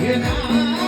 And I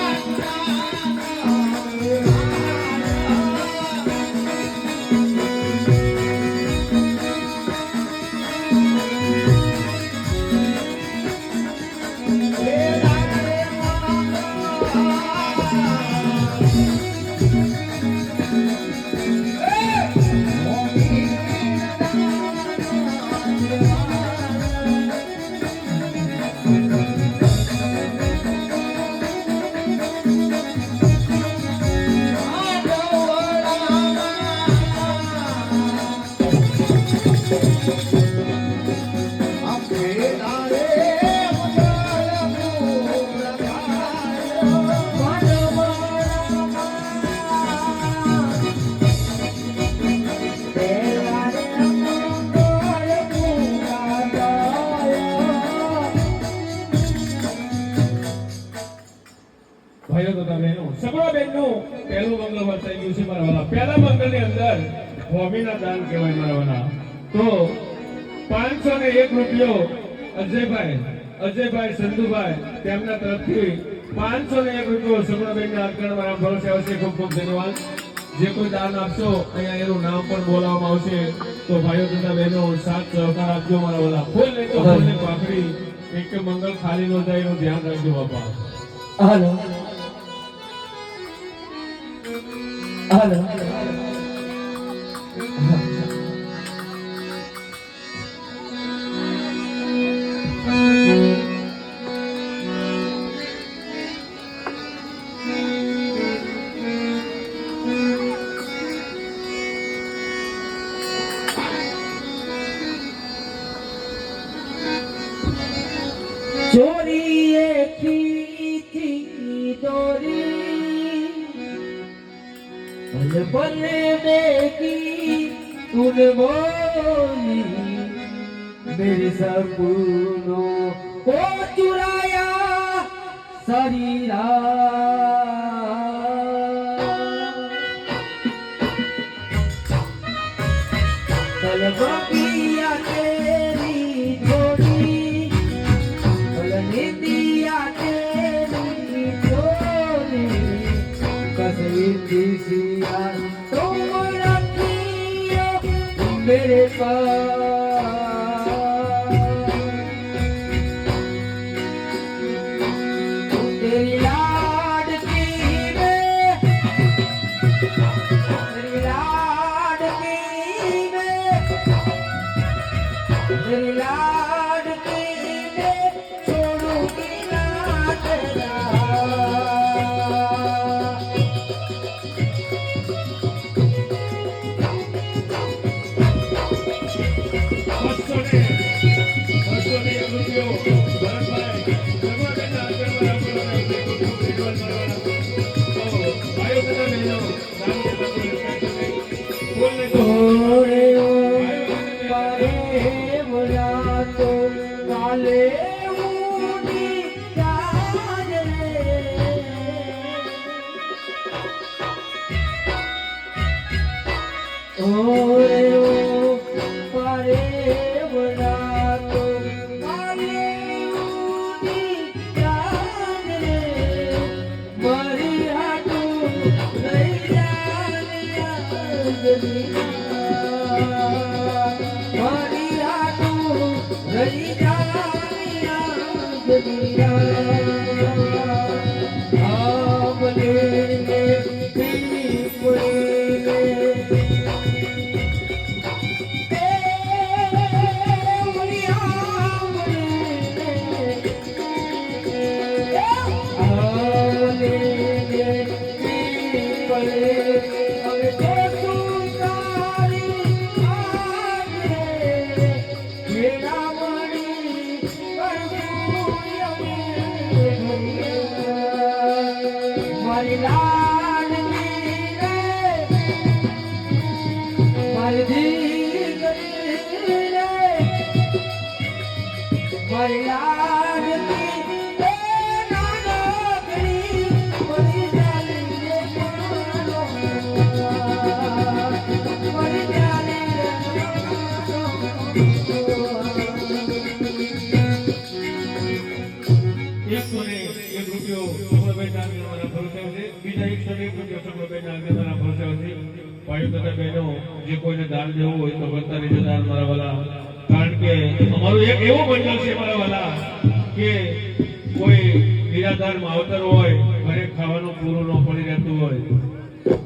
ભાઈઓ તથા બહેનો સગડાબેનનું પહેલું મંગળ વર્તાઈ ગયું છે મારા વાલા. પહેલા મંગળની અંદર હોમીના દાન કહેવાય મારા તો પાંચસો ને એક રૂપિયો અજયભાઈ અજયભાઈ સંધુભાઈ તેમના તરફથી પાંચસો ને એક રૂપિયો સગડાબેનને અર્પણ મારા ભરોસે આવશે. ખૂબ ખૂબ ધન્યવાદ. જે કોઈ દાન આપશો, અહીંયા એનું નામ પણ બોલાવવામાં આવશે. તો ભાઈઓ તથા બહેનો, સાથ સહકાર આપજો મારા વાલા. ફૂલ નહીં તો ફૂલની પાકડી એક મંગળ ખાલી નો જાય એનું ધ્યાન રાખજો બાપા. હાલો. હાલો. ચોરીએ पल पल देखी तूने बोली मेरे सपनों को चुराया सारी रात ભાઈઓ તથા બહેનો જે કોઈને દાન દેવું હોય તો કરતા રહેજો દાન મારા વાલા કે અમારું એક એવું મંડળ છે મારા વાલા, કે કોઈ નિરાધાર માવતર હોય, ઘરે ખાવાનું પૂરું ન પડી રહેતું હોય.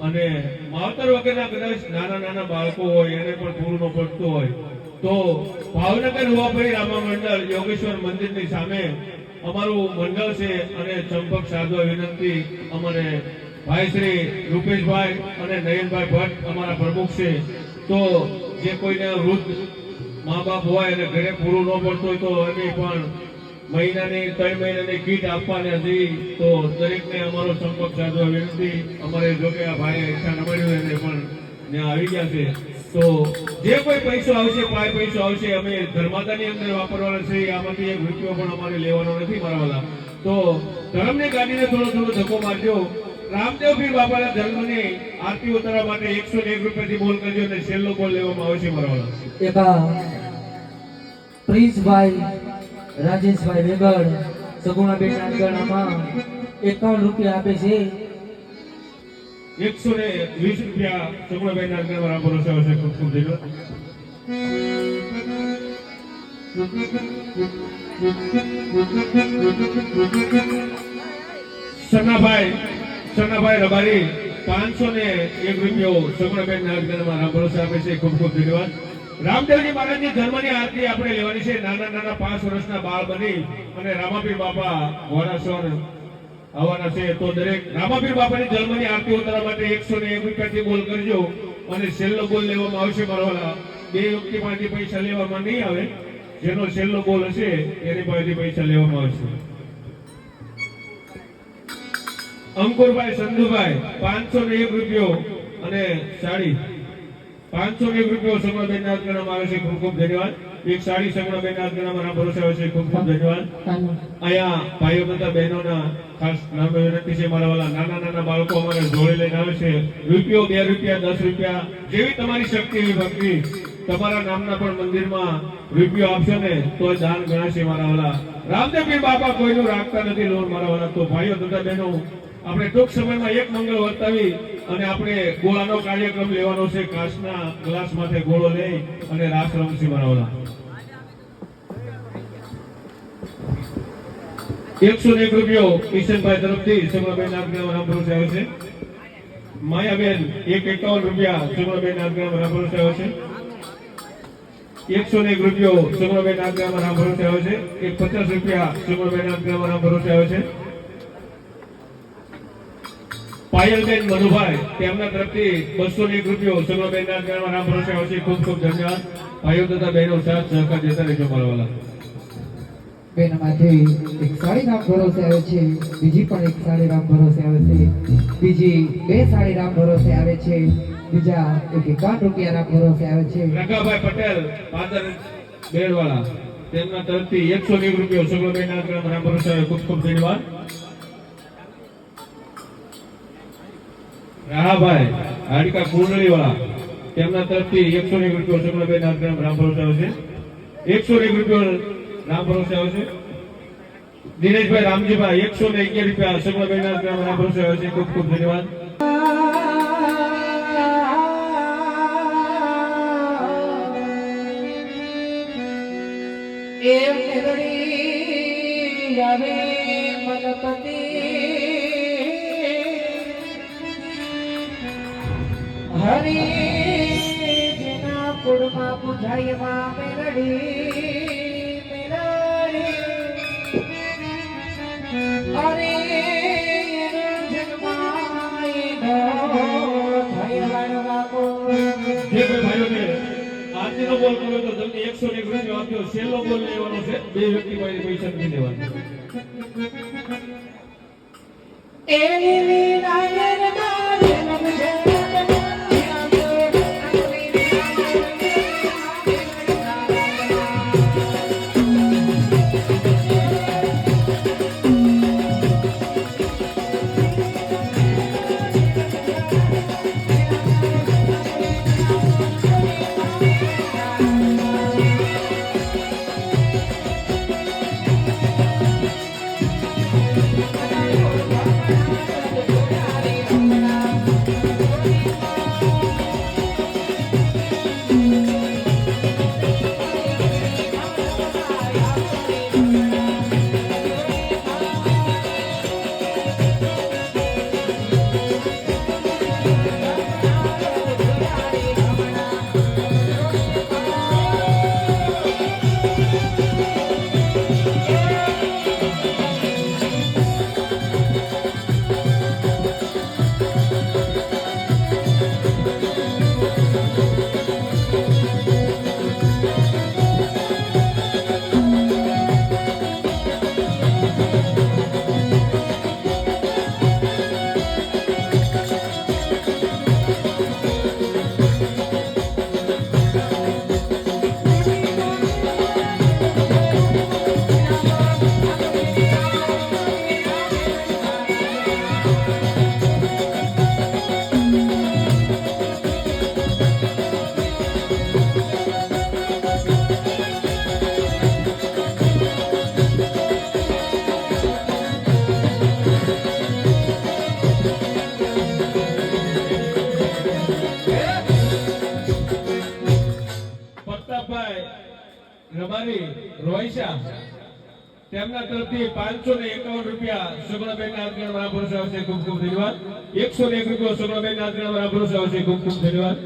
અને માવતર વગરના કદાચ નાના નાના બાળકો હોય, એને પણ પૂરું ન પડતું હોય. તો ભાવનગર રૂવાભાઈ રામા મંડળ, યોગેશ્વર મંદિરની સામે અમારું મંડળ છે અને ચંપક સાધુ વિનંતી અમારે ભાઈ શ્રી રૂપેશભાઈ અને નયનભાઈ ભટ્ટ અમારા પ્રમુખ છે. તો જે કોઈને વૃદ્ધ મા બાપ હોય અને ઘરે પૂરું ન પડતું હોય તો એની પણ મહિનાની, ત્રણ મહિનાની કીટ આપવાની હતી તો દરેકને અમારો સંપર્ક સાધવા વિનંતી, અમારે જો કે આ ભાઈએ ઈચ્છા ન મળ્યું એને પણ ત્યાં આવી ગયા છે. તો જે કોઈ પૈસો આવશે પાય પૈસો આવશે, અમે ધર્માદાની અંદર વાપરવાના છે આમાંથી એક રૂપિયો પણ અમારે લેવાનો નથી મારા વાલા. તો ધર્મની ગાડીને થોડો થોડો ધક્કો મારજો. રામદેવ પીર બાપાના ધર્મની આરતી ઉતારવા માટે એકસો એક રૂપિયાથી બોલ કરજો અને છેલ્લો બોલ લેવામાં આવશે મારા એકા પ્રિન્સભાઈ રાજેશભાઈ વેગડ સગુણાબેન નાનગણામાં એકાવન રૂપિયા આપે છે. એકસો ને વીસ રૂપિયા સગુણાભાઈ નાગર મારા ભરોસે આવશે ખૂબ ખૂબ ધન્યવાદ સન્નાભાઈ સન્નાભાઈ રબારી પાંચસો ને એક રૂપિયો સગુણાબેન ભરોસે આપે છે. ખૂબ ખૂબ ધન્યવાદ. રામદેવજી મહારાજની ધર્મની આરતી આપણે લેવાની છે. નાના નાના પાંચ વર્ષના બાળ બની અને રામાપીર બાપા ઘોડાસર આવવાના છે. તો દરેક રામાપીર બાપાની જન્મની આરતી ઉતારવા માટે એકસો ને એક રૂપિયાથી બોલ કરજો અને છેલ્લો બોલ લેવામાં આવશે. મારવાલા બે વ્યક્તિ પાસેથી પૈસા લેવામાં નહીં આવે. જેનો છેલ્લો બોલ હશે, એની પાસેથી પૈસા લેવામાં આવશે. અંકુરભાઈ સંધુભાઈ, પાંચસો ને એક રૂપિયો અને સાડી. પાંચસો એક રૂપિયો સંગણાબેન ના ગણવામાં આવે છે. ખૂબ ખૂબ ધન્યવાદ. એક સાડી સંગણાબેન ના ગણવામાં ભરોસે આવે છે. ખૂબ ખૂબ ધન્યવાદ. અહીંયા ભાઈઓ બધા બહેનોના ખાસ નામે વિનંતી છે. મારા વાલા નાના નાના બાળકો અમારે જોડે લઈને આવે છે. રૂપિયો બે રૂપિયા, દસ રૂપિયા, જેવી તમારી શક્તિ, એવી ભક્તિ તમારા નામના પણ મંદિરમાં રૂપિયો આપશો ને તો દાન ગણાશે મારા વાલા. રામદેવ બાપા કોઈનું રાખતા નથી, લોન મારા વાલા. તો ભાઈઓ તથા બહેનો આપણે ટૂંક સમયમાં એક મંગળ વર્તાવી અને આપણે ગોળાનો કાર્યક્રમ લેવાનો છે. કાચના ગ્લાસ માથે ગોળો લઈ અને રાસ રમસી વાલા એકસો એક રૂપિયો કિશનભાઈ તરફથી સુમરાબેન નાગરામ રામપુર આવ્યો છે. માયાબેન એક એકાવન રૂપિયા સુમરાબેન નાગરામ રામપુર આવ્યો છે. એકસો એક રૂપિયો સુમરાબેન નાગરામ રામપુર આવ્યો છે. એક પચાસ રૂપિયા સુમરાબેન નાગરામ રામપુર આવ્યો છે. પાયલબેન મધુભાઈ તેમના તરફથી બસો એક રૂપિયો સુમરાબેન નાગરામ રામપુર ભરોસે છે ખૂબ ખૂબ ધન્યવાદ. ભાઈઓ તથા બહેનો સાથ સહકાર દેતા રહેજો મારા બેનમાંથી એક સાડી રામ ભરોસે આવે છે બીજી પણ એક સાડી રામ ભરોસે આવે છે બીજી બે સાડી રામ ભરોસે આવે છે બીજા એક એકાવન રૂપિયા રામ ભરોસે આવે છે. રંગાભાઈ પટેલ પાદર બેડવાળા તેમના તરફથી એકસો એક રૂપિયો સુગલભાઈ નાગરામ રામ ભરોસે ખૂબ ખૂબ ધન્યવાદ. રાહાભાઈ હાડકા કુંડળી વાળા તેમના તરફથી એકસો એક રૂપિયો સુગલભાઈ નાગરામ રામ ભરોસે આવશે એકસો એક રૂપિયો રામ ભરોસે આવશે દિનેશભાઈ રામજીભાઈ, એકસો ને અગિયાર રૂપિયા સુગલભાઈ નાગરામ રામ ભરોસે આવે છે. ખૂબ ખૂબ ધન્યવાદ. એ મેરડી આવે હરી જેના કુળમાં મેરડી મેરડી આજનો બોલ કર્યો તો તમને એકસો એક રૂપિયા આપ્યો છેલ્લો બોલ લેવાનો છે બે વ્યક્તિ પાસે પૈસા નથી લેવાના. રોહિશા તેમના તરફથી પાંચસો ને એકાવન રૂપિયા સુગણબેન ના મહાપુરુષ આવશે. ખૂબ ખૂબ ધન્યવાદ. એકસો ને એક રૂપિયા સુગણબેન ના મહાપુરુષ આવશે. ખૂબ ખૂબ ધન્યવાદ.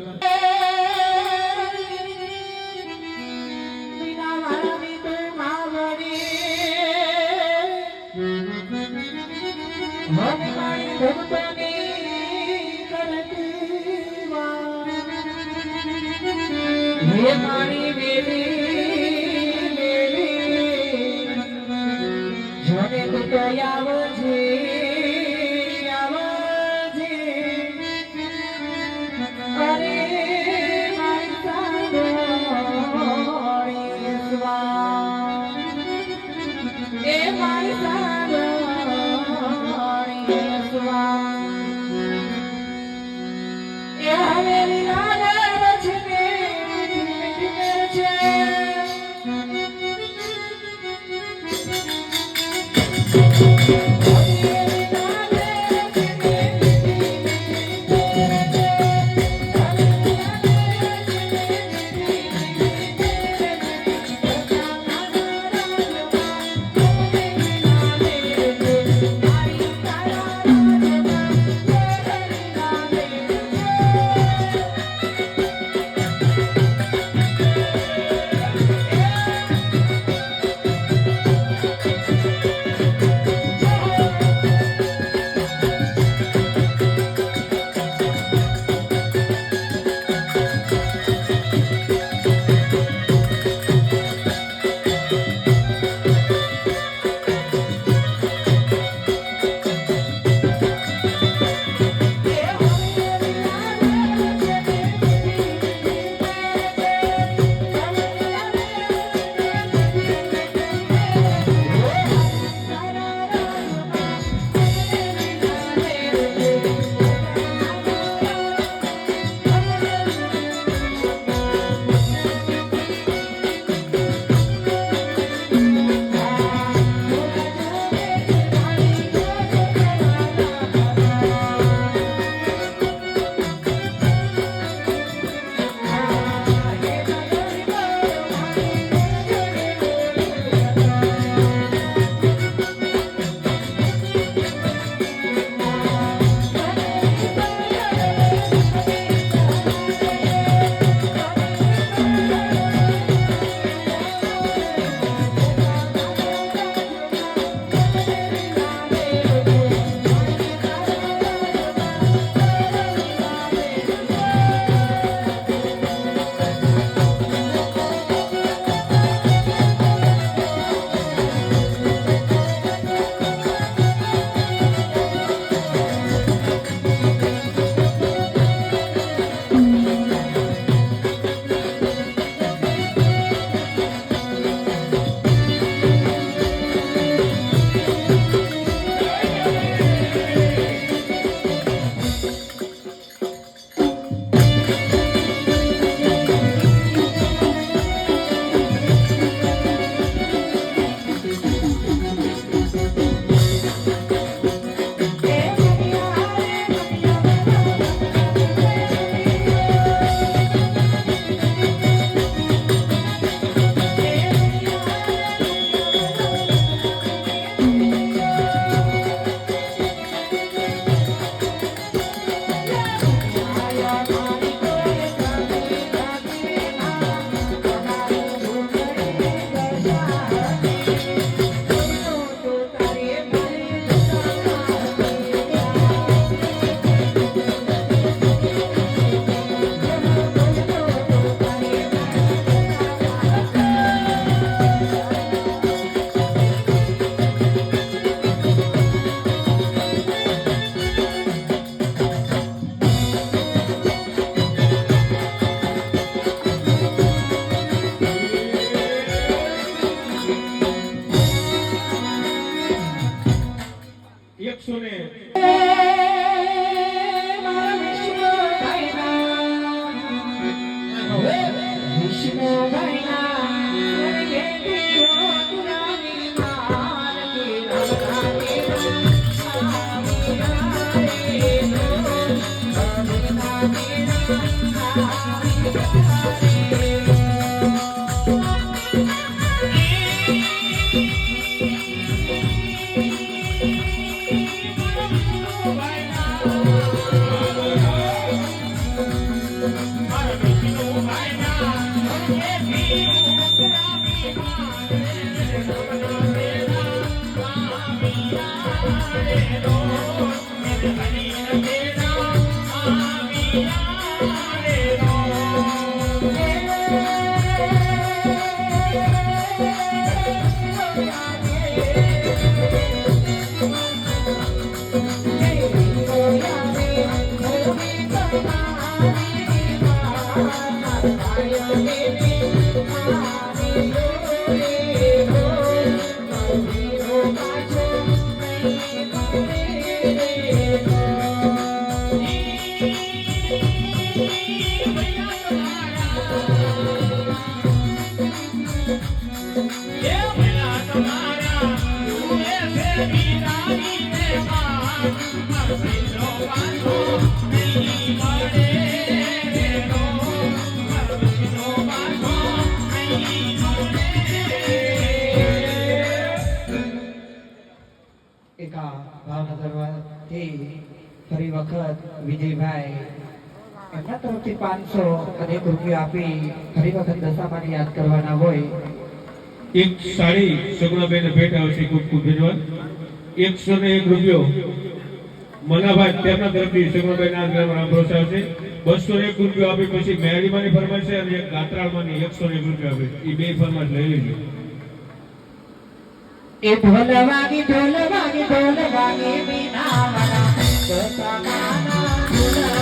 એકસો ને? એક તરફથી પાંચસો અને એક રૂપિયા આપી ફરી વખત દશામાને યાદ કરવાના હોય. એક સાડી સગુણાબેન ભેટ આવશે ખૂબ ખૂબ ધન્યવાદ. એકસો ને એક રૂપિયો મનાભાઈ તેમના તરફથી સગુણાબેન આ ગ્રામ પ્રોત્સાહન આવશે બસો એક રૂપિયો આપી પછી મેળીમાંની ફરમાઈશ છે અને એક ગાત્રાળમાંની એકસો ને એક રૂપિયો આપે એ બે ફરમાઈશ લઈ લેજો. એ ઢોલ વાગી ઢોલ મીના મના દશામાના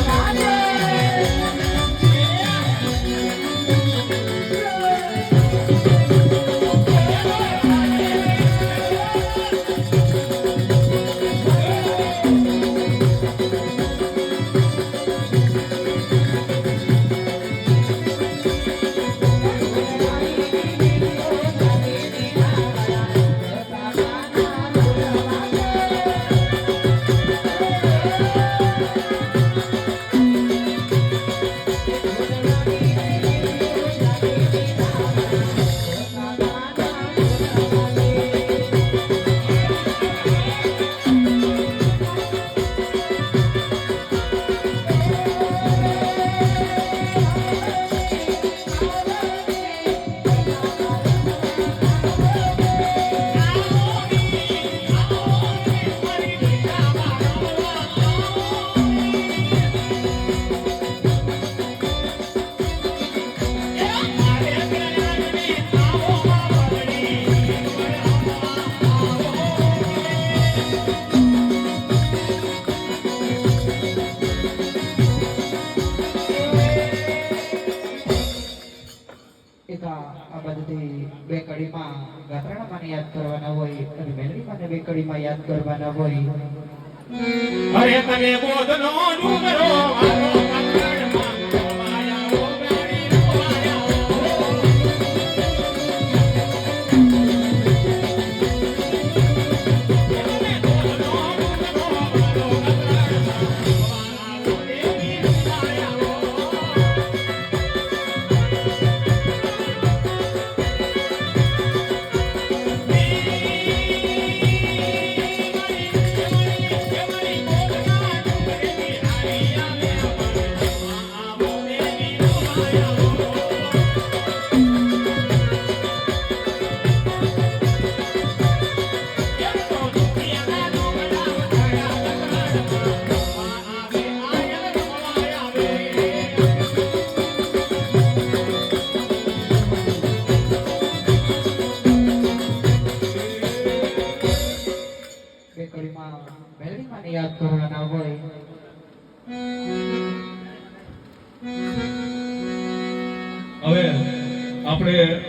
ગાત્રાણામાને યાદ કરવાના હોય, અને મેલડીમાંને બે કડીમાં યાદ કરવાના હોય. અરે તને બોધનો ડુંગરો મારો આપણે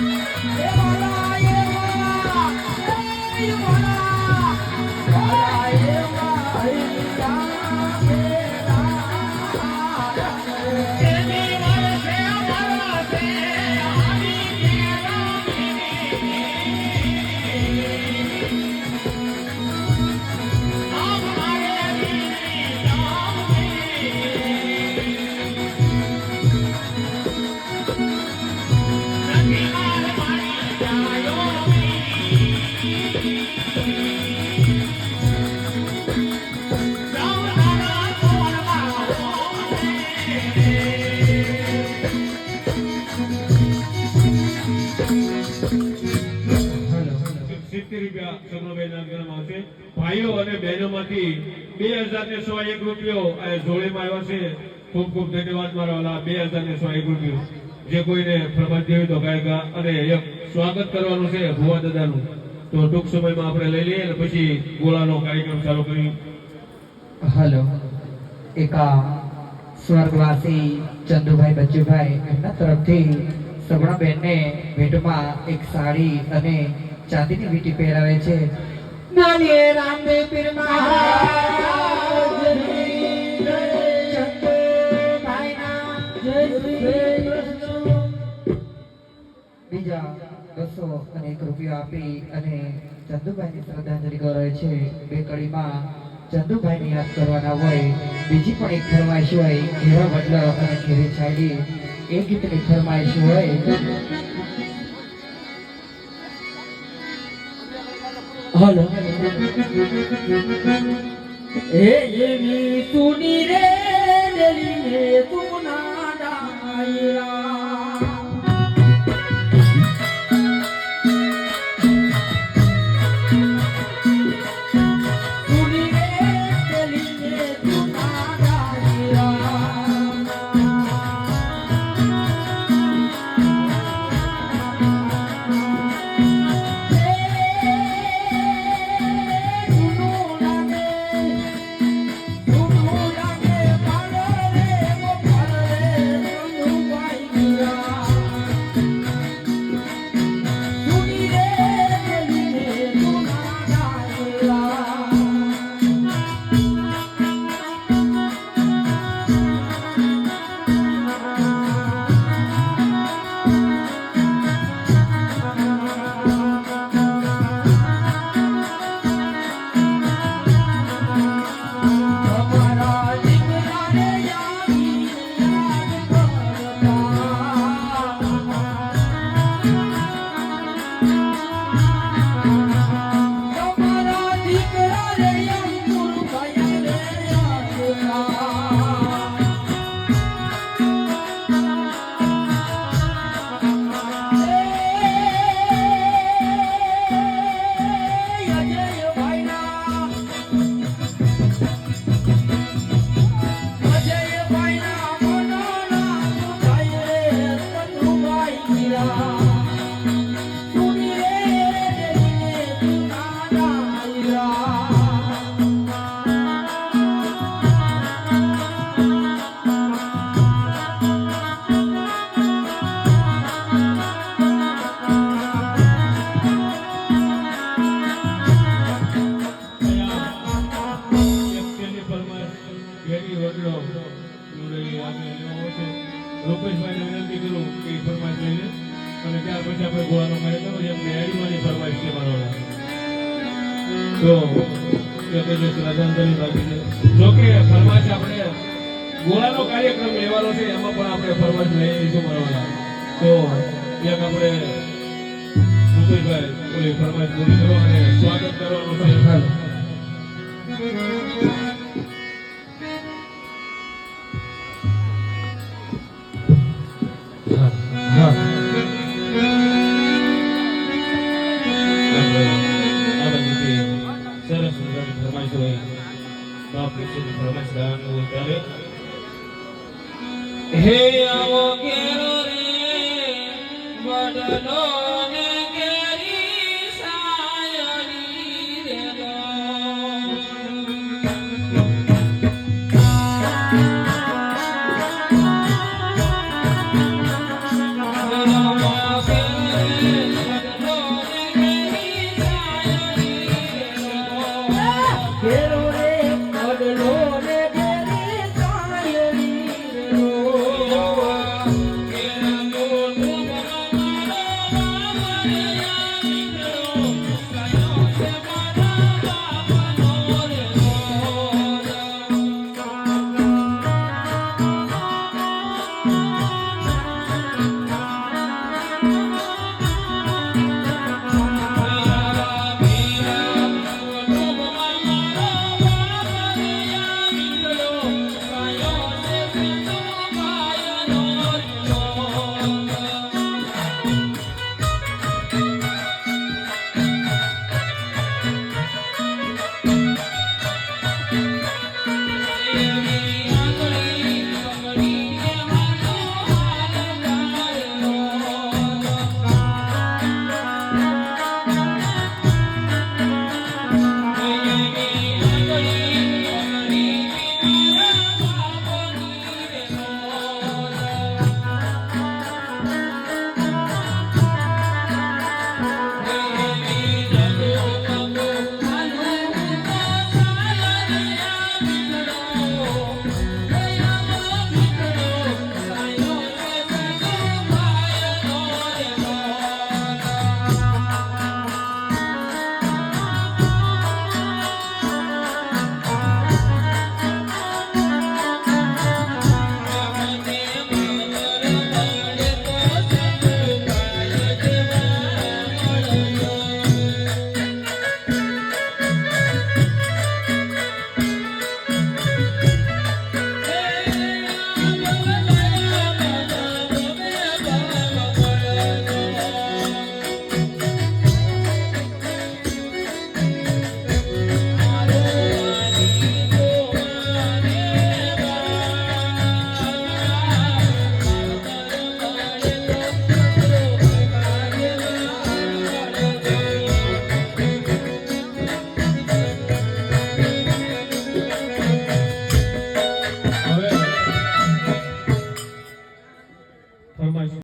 Yeah. સ્વાગત કરવાનું છે ભુવા દાદાનું. તો ટૂંક સમયમાં આપણે લઈ લઈએ અને પછી ગોળાનો કાર્યક્રમ ચાલુ કરી હલો. એકા સ્વર્ગવાસી ચંદુભાઈ બચ્ચુભાઈ એમના તરફથી સગુણાબેનને ભેટમાં એક સાડી અને ચાંદીની વીટી પહેરાવે છે. બીજા બસો અને એક રૂપિયો આપી અને ચંદુભાઈની શ્રદ્ધાંજલિ ગૌરવે છે. બે કડીમાં ચંદુભાઈને યાદ કરવાના હોય, બીજી પણ એક ફરમાઈશ હોય, ઘેરા બદલ અને ઘેરી છાયલી એ ગીતની ફરમાઈશ હોય. હલો. એ એવી સુની રે તું ને હે આવો કેરો રે વડનો